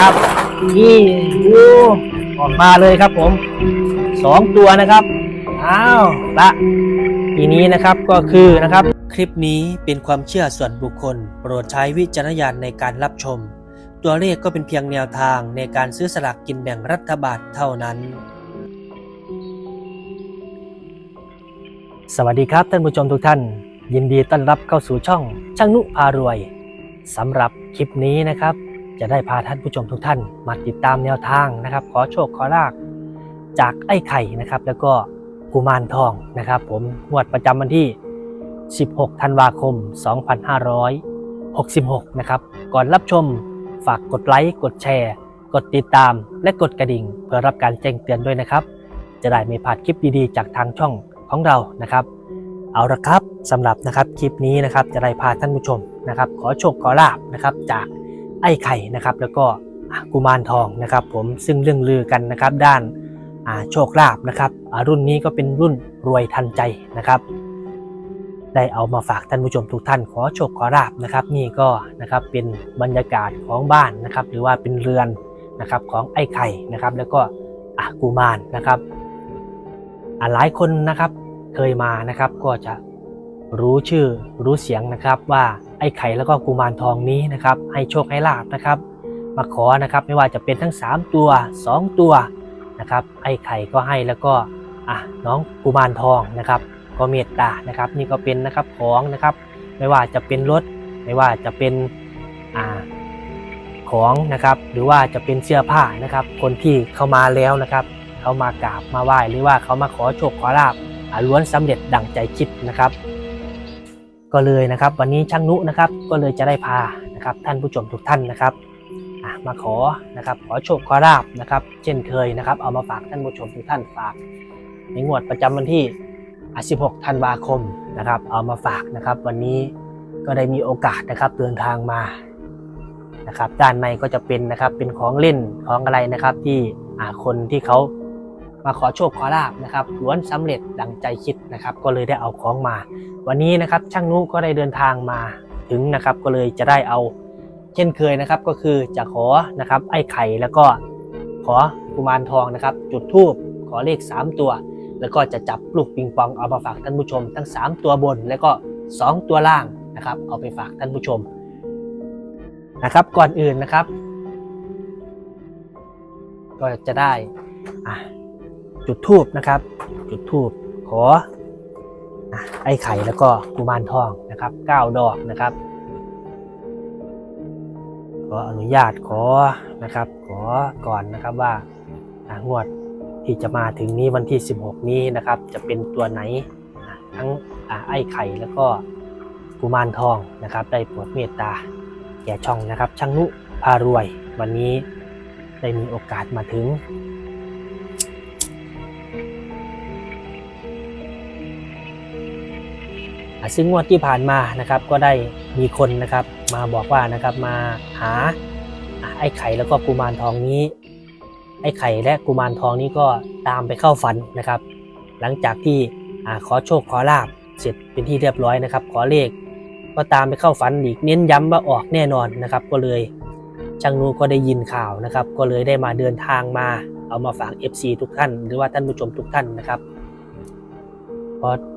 นะครับนี่ดูออกมาเลยครับผมสองตัวนะครับอ้าวละทีนี้นะครับก็คือนะครับ คลิปนี้เป็นความเชื่อส่วนบุคคล โปรดใช้วิจารณญาณในการรับชม ตัวเลขก็เป็นเพียงแนวทางในการซื้อสลากกินแบ่งรัฐบาลเท่านั้น สวัสดีครับท่านผู้ชมทุกท่าน ยินดีต้อนรับเข้าสู่ช่องช่างนุพารวยสำหรับคลิปนี้นะครับ จะได้พาท่านผู้ชมทุกท่าน มาติดตามแนวทางนะครับ ขอโชคขอลาภจากไอ้ไข่นะครับ แล้วก็กุมารทองนะครับ ผมงวดประจำวันที่ 16 ธันวาคม 2566 นะครับ ก่อนรับชมฝากกดไลค์กดแชร์ กดติดตามและกดกระดิ่ง เพื่อรับการแจ้งเตือนด้วยนะครับ จะได้ไม่พลาดคลิปดีๆ จากทางช่องของเรานะครับ เอาละครับสำหรับนะครับคลิปนี้นะครับจะได้พาท่านผู้ชมนะครับ ขอโชคขอลาบนะครับจาก ไอ้ไข่นะครับ แล้วก็กุมารทองนะครับ ผมซึ่งเรื่องลือกันนะครับ ด้านาโชคลาภนะครับรุ่นนี้ก็เป็นรุ่นรวยทันใจนะครับ ได้เอามาฝากท่านผู้ชมทุกท่านขอโชคขอลาบนะครับ นี่ก็นะครับเป็นบรรยากาศของบ้านนะครับ หรือว่าเป็นเรือนนะครับของไอ้ไข่นะครับ แล้วก็อกุมารนะครับหลายคนนะครับเคยมานะครับก็จะ รู้ชื่อรู้เสียงนะครับว่าไอ้ไข่แล้วก็กุมารทองนี้นะครับ ให้โชคให้ลาบนะครับ มาขอนะครับไม่ว่าจะเป็นทั้ง 3 ตัว 2 ตัวนะครับ ไอ้ไข่ก็ให้แล้วก็อะน้องกุมารทองนะครับ ก็เมตตานะครับ นี่ก็เป็นนะครับของนะครับ ไม่ว่าจะเป็นรถ ไม่ว่าจะเป็นอ่าของนะครับ หรือว่าจะเป็นเสื้อผ้านะครับ คนที่เข้ามาแล้วนะครับเขามากราบมาไหว้หรือว่าเขามาขอโชคขอลาบอาล้วนสำเร็จดั่งใจคิดนะครับ ก็เลยนะครับ วันนี้ช่างนุนะครับก็เลยจะได้พานะครับท่านผู้ชมทุกท่านนะครับมาขอนะครับขอโชคขอลาบนะครับ เช่นเคยนะครับ เอามาฝากท่านผู้ชมทุกท่านฝาก ในงวดประจำวันที่อะ16 ธันวาคมนะครับ เอามาฝากนะครับ วันนี้ก็ได้มีโอกาสนะครับเดินทางมานะครับ ด้านในก็จะเป็นนะครับเป็นของเล่นของอะไรนะครับที่คนที่เขา มาขอโชคขอลาบนะครับล้วนสำเร็จดังใจคิดนะครับ ก็เลยได้เอาของมา วันนี้นะครับช่างนุก็ได้เดินทางมาถึงนะครับ ก็เลยจะได้เอาเช่นเคยนะครับ ก็คือจะขอนะครับไอ้ไข่แล้วก็ขอกุมารทองนะครับ จุดธูปขอเลข 3 ตัว แล้วก็จะจับลูกปิงปองเอามาฝากท่านผู้ชม ทั้ง 3 ตัวบนแล้วก็ 2 ตัวล่างนะครับ เอาไปฝากท่านผู้ชมนะครับ ก่อนอื่นนะครับ ก็จะได้อะ จุดทูบนะครับ จุดทูบขอไอ้ไข่แล้วก็กุมารทองนะครับเก้าดอกนะครับขออนุญาตขอนะครับ ขอก่อนนะครับว่างวดที่จะมาถึงนี้วันที่ 16 นี้นะครับ จะเป็นตัวไหนทั้งไอ้ไข่แล้วก็กุมารทองนะครับ ได้โปรดเมตตาแก่ช่องนะครับช่างนุพารวย วันนี้ได้มีโอกาสมาถึง ซึ่งงวดที่ผ่านมานะครับก็ได้มีคนนะครับมาบอกว่านะครับมาหาไอ้ไข่แล้วก็กุมารทองนี้ ไอ้ไข่และกุมารทองนี้ก็ตามไปเข้าฝันนะครับ หลังจากที่ขอโชคขอลาบเสร็จเป็นที่เรียบร้อยนะครับ ขอเลขก็ตามไปเข้าฝันอีกเน้นย้ำว่าออกแน่นอนนะครับ ก็เลยช่างนูก็ได้ยินข่าวนะครับ ก็เลยได้มาเดินทางมาเอามาฝาก FC ทุกท่าน หรือว่าท่านผู้ชมทุกท่านนะครับเพราะอ่า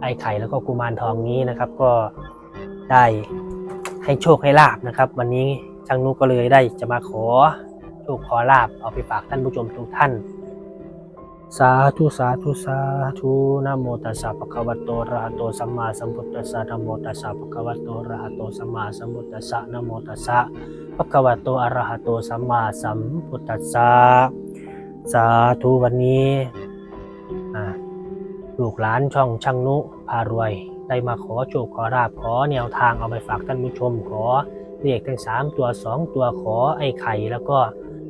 ไอ้ไข่แล้วก็กุมารทองนี้นะครับ ก็ได้ให้โชคให้ลาบนะครับ วันนี้ช่างนุก็เลยได้จะมาขอโชคขอลาบเอาไปฝากท่านผู้ชมทุกท่าน สาธุสาธุสาธุนะโมตัสสะภะคะวะโตอะระหะโตสัมมาสัมพุทธัสสะนะโมตัสสะภะคะวะโตอะระหะโตสัมมาสัมพุทธัสสะนะโมตัสสะภะคะวะโตอะระหะโตสัมมาสัมพุทธัสสะสาธุวันนี้ ลูกหลานช่องช่างนุพารวย ได้มาขอโชคขอราบขอแนวทางเอาไปฝากท่านผู้ชมขอเรียกทั้งสามตัวสองตัวขอไอ้ไข่แล้วก็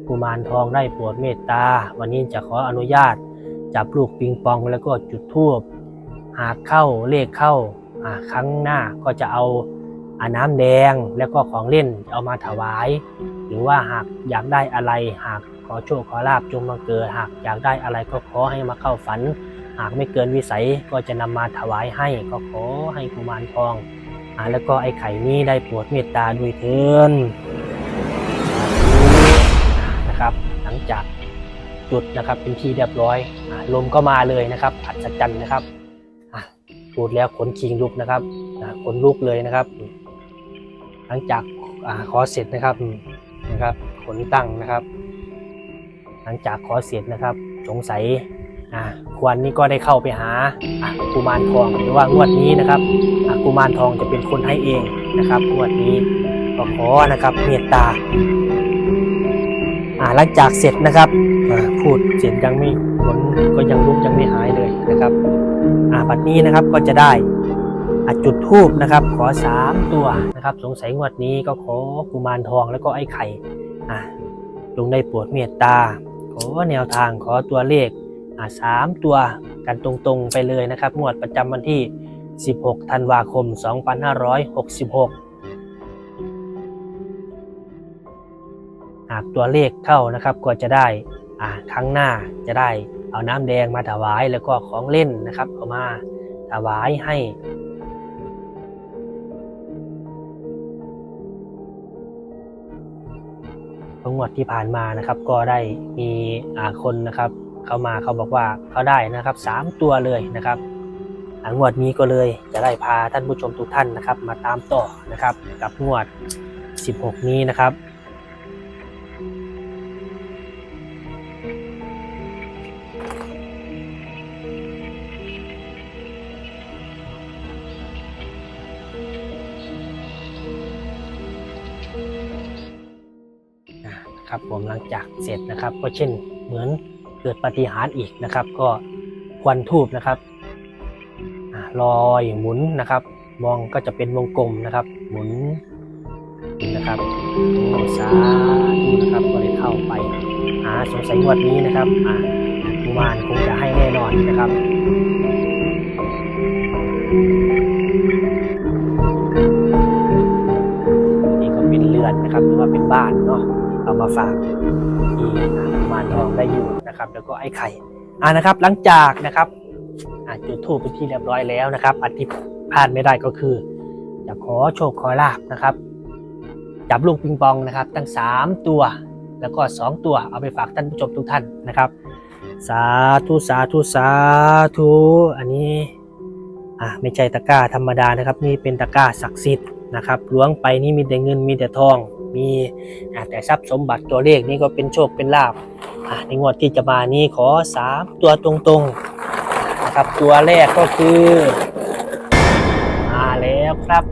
กุมารทองได้โปรดเมตตา วันนี้จะขออนุญาต จับลูกปิงปองแล้วก็จุดธูปหากเข้าเลขเข้าอ่าครั้งหน้าก็จะเอาอาน้ำแดงแล้วก็ของเล่นเอามาถวาย หรือว่าหากอยากได้อะไร หากขอโชคขอลาบจงมาเกิดหากอยากได้อะไรก็ขอให้มาเข้าฝัน หากไม่เกินวิสัยก็จะนำมาถวายให้ก็ขอให้กุมารทองอแล้วก็ไอ้ไข่นี้ได้โปรดเมตตาด้วยเถินนะครับ หลังจากจุดนะครับเป็นที่เรียบร้อยอลมก็มาเลยนะครับอัศจรรย์นะครับพูดแล้วขนคิงลุกนะครับขนลุกเลยนะครับ หลังจากอขอเสร็จนะครับนะครับขนตั้งนะครับ หลังจากขอเสร็จนะครับ สงสัย อ่าควรนี้ก็ได้เข้าไปหาอะกุมารทองหรือว่างวดนี้นะครับอะกุมารทองจะเป็นคนให้เองนะครับงวดนี้ก็ขอนะครับเมตตาอ่าหลังจากเสร็จนะครับพูดเสร็จยังไม่ขนก็ยังลุกยังไม่หายเลยนะครับอ่าบัดนี้นะครับก็จะได้จุดทูบนะครับ ขอสามตัวนะครับ สงสัยงวดนี้ก็ขอกุมารทองแล้วก็ไอ้ไข่อะจงได้โปรดเมตตา ขอแนวทางขอตัวเลข สามตัวกันตรงๆไปเลยนะครับงวดประจำวันที่ 16 ธันวาคม 2566หากตัวเลขเข้านะครับก็จะได้อ่าครั้งหน้าจะได้เอาน้ำแดงมาถวายแล้วก็ของเล่นนะครับเอามาถวายให้ งวดที่ผ่านมานะครับก็ได้มีคนนะครับ เขามาเขาบอกว่าเขาได้นะครับสามตัวเลยนะครับอ่างวดนี้ก็เลยจะได้พาท่านผู้ชมทุกท่านนะครับ มาตามต่อนะครับ กับงวด 16 นี้นะครับนะครับผมหลังจากเสร็จนะครับก็เช่นเหมือน กิดปฏิหารอีกนะครับ ก็ควันทูบนะครับลอยหมุนนะครับ มองก็จะเป็นวงกลมนะครับ หมุนนะครับโอ้สาธุนะครับก็ได้เข้าไปหาสงสัยงวดนี้นะครับอ่ากุมารคงจะให้แน่นอนนะครับนี่ก็เป็นเรือนนะครับหรือว่าเป็นบ้านเนาะ เอามาฝากที่กุมารทองได้อยู่นะครับ แล้วก็ไอ้ไข่อ่านะครับ หลังจากนะครับอ่าจุดธูปเป็นที่เรียบร้อยแล้วนะครับอันที่พลาดไม่ได้ก็คือจะขอโชคขอลาบนะครับ จับลูกปิงปองนะครับ ตั้ง 3 ตัวแล้วก็ 2 ตัวเอาไปฝากท่านผู้ชมทุกท่านนะครับ สาธุสาธุสาธุอันนี้อ่าไม่ใช่ตะกร้าธรรมดานะครับ นี่เป็นตะกร้าศักดิ์สิทธิ์นะครับล้วงไปนี่มีแต่เงินมีแต่ทอง มีแต่ทรัพย์สมบัติตัวเลขนี่ก็เป็นโชคเป็นลาภอ่าในงวดที่จะมานี้ขอ 3 ตัวตรงๆนะครับตัวแรกก็คือมาแล้วครับ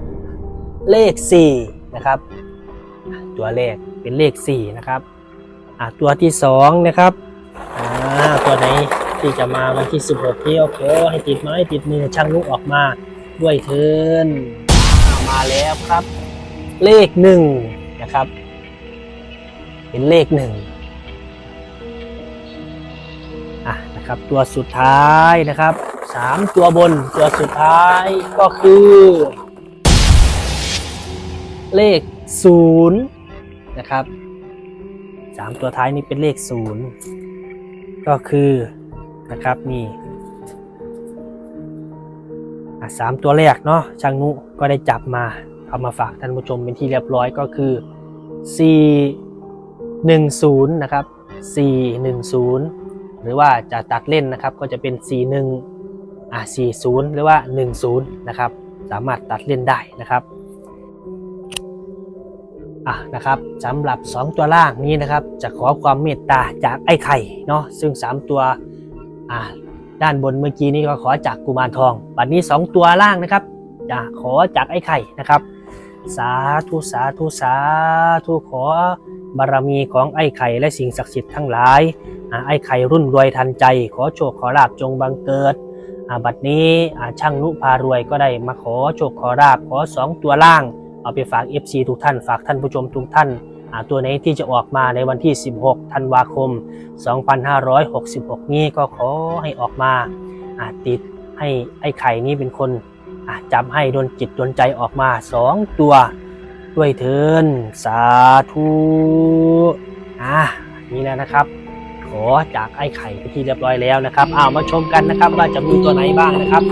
เลข 4 นะครับ ตัวเลขเป็นเลข 4 นะครับตัวที่ 2 นะครับตัวไหนที่จะมาวันที่ 16นี้โอเคให้ติดไม้ติดมือช่างนุกออกมาด้วยเทินมาแล้วครับ เลขหนึ่ง นะครับ เป็นเลขหนึ่งอะนะครับตัวสุดท้ายนะครับสามตัวบนตัวสุดท้ายก็คือ เลขศูนย์นะครับสามตัวท้ายนี่เป็นเลขศูนย์ก็คือนะครับนี่สามตัวแรกเนาะช่างนุก็ได้จับมาเอามาฝากท่านผู้ชมเป็นที่เรียบร้อยก็คือ 410 นะครับ 410 หรือว่าจะตัดเล่นนะครับก็จะเป็น 41อะ40 หรือว่า 10 นะครับ สามารถตัดเล่นได้นะครับอะนะครับสำหรับ 2 ตัวล่างนี้นะครับ จะขอความเมตตาจากไอ้ไข่เนาะซึ่ง 3 ตัวอะด้านบนเมื่อกี้นี้ก็ขอจากกุมารทอง บัดนี้ 2 ตัวล่างนะครับ จะขอจากไอ้ไข่นะครับ สาธุสาธุสาธุขอบารมีของไอ้ไข่และสิ่งศักดิ์สิทธิ์ทั้งหลายไอ้ไข่รุ่นรวยทันใจ ขอโชคขอลาบจงบังเกิดบัดนี้ช่างนุพารวยก็ได้มาขอโชคขอลาบขอสองตัวล่าง เอาไปฝาก FC ทุกท่านฝากท่านผู้ชมทุกท่านตัวไหนที่จะออกมาในวันที่ 16 ธันวาคม 2566 นี้ก็ขอให้ออกมาติดให้ไอ้ไข่นี้เป็นคน จำให้โดนจิตโดนใจออกมาสองตัว ด้วยเทินสาธุอะนี่แล้วนะครับ ขอจากไอ้ไข่ไปที่เรียบร้อยแล้วนะครับอ้าวมาชมกันนะครับว่าจะมีตัวไหนบ้างนะครับ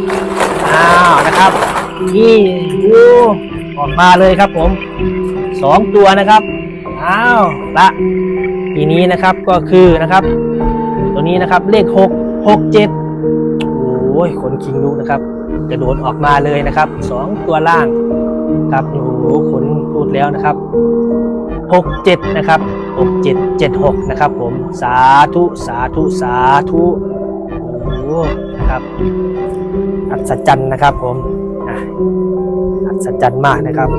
อ้าวนะครับนี่ดูออกมาเลยครับผมสองตัวนะครับอ้าวละทีนี้นะครับก็คือนะครับ ตัวนี้นะครับเลขหกหกเจ็ดโอ้ยขนคิงลุกนะครับ กระโดดออกมาเลยนะครับสองตัวล่างครับโอ้โหขนพูดแล้วนะครับหกเจ็ดนะครับหกเจ็ดเจ็ดหกนะครับผม สาธุ สาธุ สาธุ โอ้โหนะครับอัศจรรย์นะครับผมอัศจรรย์มากนะครับ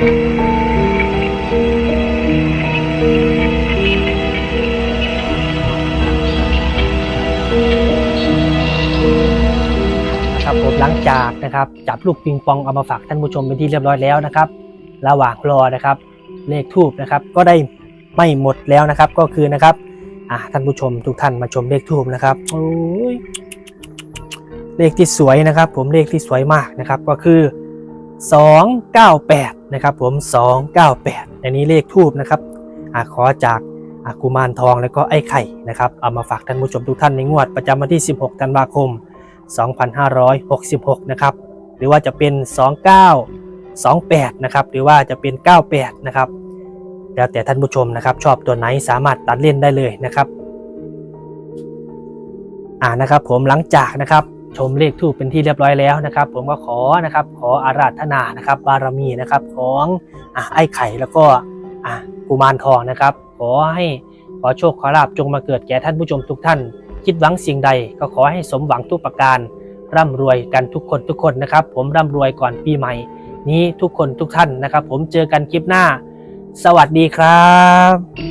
ครับผมหลังจากนะครับจับลูกปิงปองเอามาฝากท่านผู้ชมเป็นที่เรียบร้อยแล้วนะครับ ระหว่างรอนะครับ เลขทูบนะครับ ก็ได้ไม่หมดแล้วนะครับ ก็คือนะครับอะท่านผู้ชมทุกท่านมาชมเลขทูบนะครับโอ้ยเลขที่สวยนะครับ ผมเลขที่สวยมากนะครับก็คือ 298 นะครับผม 298 อันนี้เลขทูบนะครับอขอจากอะกุมารทองแล้วก็ไอ้ไข่นะครับเอามาฝากท่านผู้ชมทุกท่านในงวดประจำวันที่ 16 ธันวาคม 2566 นะครับ หรือว่าจะเป็น 29 28 นะครับ หรือว่าจะเป็น 98 นะครับ แล้วแต่ท่านผู้ชมนะครับ ชอบตัวไหนสามารถตัดเล่นได้เลยนะครับ อ่านะครับผมหลังจากนะครับ ชมเลขทูปเป็นที่เรียบร้อยแล้วนะครับ ผมก็ขอนะครับ ขออาราธนานะครับ บารมีนะครับของอ่าไอ้ไข่แล้วก็อ่ากุมารทองนะครับ ขอให้ขอโชคขอลาบจงมาเกิดแก่ท่านผู้ชมทุกท่าน คิดหวังสิ่งใดก็ขอให้สมหวังทุกประการ ร่ำรวยกันทุกคนทุกคนนะครับ ผมร่ำรวยก่อนปีใหม่ นี้ทุกคนทุกท่านนะครับ ผมเจอกันคลิปหน้า สวัสดีครับ